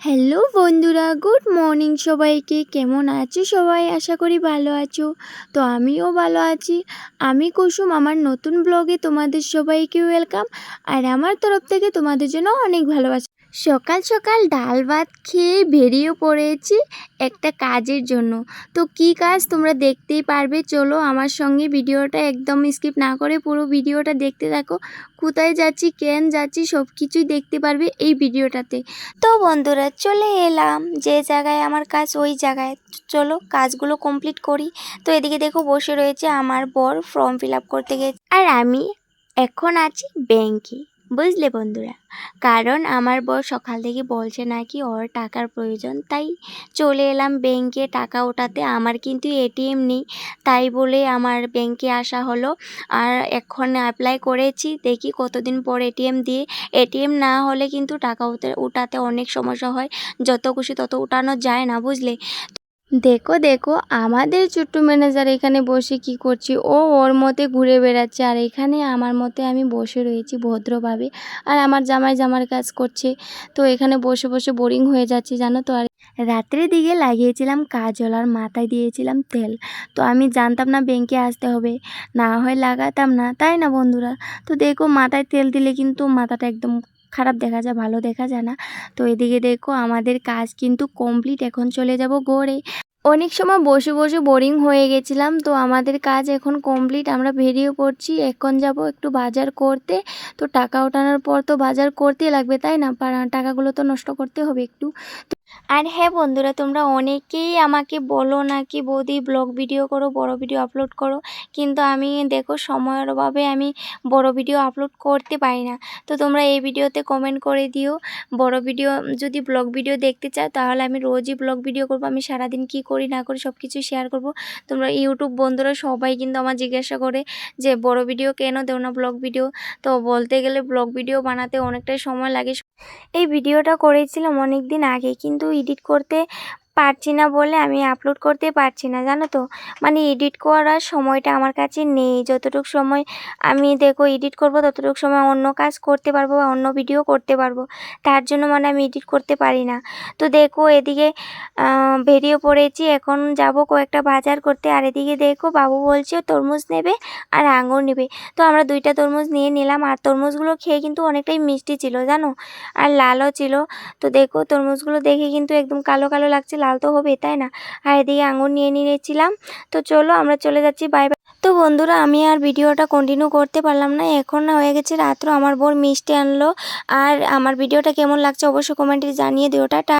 Hello বন্ধুরা, good morning সবাইকে। কেমন আছো সবাই? আশা করি ভালো আছো। তো আমিও ভালো আছি। আমি কুসুম, আমার নতুন ব্লগে তোমাদের সবাইকে ওয়েলকাম আর আমার তরফ থেকে তোমাদের জন্য অনেক ভালোবাসা। সকাল সকাল ডাল ভাত খেয়ে বেরিয়ে পড়েছি একটা কাজের জন্য। তো কি কাজ তোমরা দেখতেই পারবে, চলো আমার সঙ্গে ভিডিওটা একদম স্কিপ না করে পুরো ভিডিওটা দেখতে থাকো। কোথায় যাচ্ছি, কেন যাচ্ছি সব কিছুই দেখতে পারবে এই ভিডিওটাতে। তো বন্ধুরা, চলে এলাম যে জায়গায় আমার কাজ ওই জায়গায়। চলো কাজগুলো কমপ্লিট করি। তো এদিকে দেখো বসে রয়েছে আমার বর ফর্ম ফিল করতে গেছে। আর আমি এখন আছি ব্যাংকে। বুঝলে বন্ধুরা? কারণ আমার বর সকাল থেকে বলছে নাকি ওর টাকার প্রয়োজন, তাই চলে এলাম ব্যাংকে টাকা ওঠাতে। আমার কিন্তু এটিএম নেই, তাই বলে আমার ব্যাংকে আসা হলো। আর এখন অ্যাপ্লাই করেছি, দেখি কতদিন পর এটিএম দিয়ে। এটিএম না হলে কিন্তু টাকা উঠে উঠাতে অনেক সমস্যা হয়, যত খুশি তত উঠানো যায় না, বুঝলে? দেখো দেখো, আমাদের ছোট্ট ম্যানেজার এখানে বসে কি করছি? ও ওর মতে ঘুরে বেড়াচ্ছে। আর এখানে আমার মতে আমি বসে রয়েছি ভদ্রভাবে। আর আমার জামাই জামার কাজ করছে। তো এখানে বসে বসে বোরিং হয়ে যাচ্ছে, জানো তো? আর রাত্রের দিকে লাগিয়েছিলাম কাজল আর মাথায় দিয়েছিলাম তেল। তো আমি জানতাম না ব্যাংকে আসতে হবে। না হয় লাগাতাম না, তাই না বন্ধুরা? তো দেখো, মাথায় তেল দিলে কিন্তু মাথাটা একদম খারাপ দেখা যায়, ভালো দেখা যায় না। তো এদিকে দেখো আমাদের কাজ কিন্তু কমপ্লিট এখন চলে যাব গড়ে। অনেক সময় বসে বসে বোরিং হয়ে গেছিলাম, তো আমাদের কাজ এখন কমপ্লিট আমরা বেরিয়ে পড়ছি, এখন যাব একটু বাজার করতে। তো টাকা ওঠানোর পর তো বাজার করতেই লাগবে, তাই না? টাকাগুলো তো নষ্ট করতে হবে একটু। আর হ্যাঁ বন্ধুরা, তোমরা অনেকেই আমাকে বলো নাকি বৌদি ব্লগ ভিডিও করো, বড় ভিডিও আপলোড করো, কিন্তু আমি দেখো সময়ের অভাবে আমি বড় ভিডিও আপলোড করতে পারি না। তো তোমরা এই ভিডিওতে কমেন্ট করে দিও, বড় ভিডিও, যদি ব্লগ ভিডিও দেখতে চাও তাহলে আমি রোজই ব্লগ ভিডিও করব, আমি সারাদিন কি করি না করি সব কিছু শেয়ার করব। তোমরা ইউটিউব বন্ধুরা সবাই কিন্তু আমার জিজ্ঞাসা করে যে বড় ভিডিও কেন দেও না ব্লগ ভিডিও? তো বলতে গেলে ব্লগ ভিডিও বানাতে অনেকটাই সময় লাগে। এই ভিডিওটা করেছিলাম অনেক দিন আগে, কিন্তু এডিট করতে পারছি না বলে আমি আপলোড করতে পারছি না, জানো তো? মানে এডিট করার সময়টা আমার কাছে নেই। যতটুকু সময় আমি দেখো এডিট করব, ততটুকু সময় অন্য কাজ করতে পারব বা অন্য ভিডিও করতে পারব। তার জন্য মানে আমি এডিট করতে পারি না। তো দেখো এদিকে বেরিয়ে পড়েছি। এখন যাব কয়েকটা বাজার করতে। আর এদিকে দেখো বাবু বলছে তরমুজ নেবে আর আঙুর নেবে। তো আমরা দুইটা তরমুজ নিয়ে নিলাম। আর তরমুজগুলো খেয়ে কিন্তু অনেকটাই মিষ্টি ছিল, জানো? আর লালও ছিল। তো দেখো তরমুজগুলো দেখে কিন্তু একদম কালো কালো লাগছে। লাল তো হবে তাই না? আর এদিকে আঙুর নিয়ে নিয়েছিলাম। তো চলো আমরা চলে যাচ্ছি বাই বাই তো বন্ধুরা, আমি আর ভিডিওটা কন্টিনিউ করতে পারলাম না। এখন না হয়ে গেছে রাত্র, আমার বোন মিষ্টি আনলো। আর আমার ভিডিওটা কেমন লাগছে অবশ্যই কমেন্টে জানিয়ে দিও। টাটা।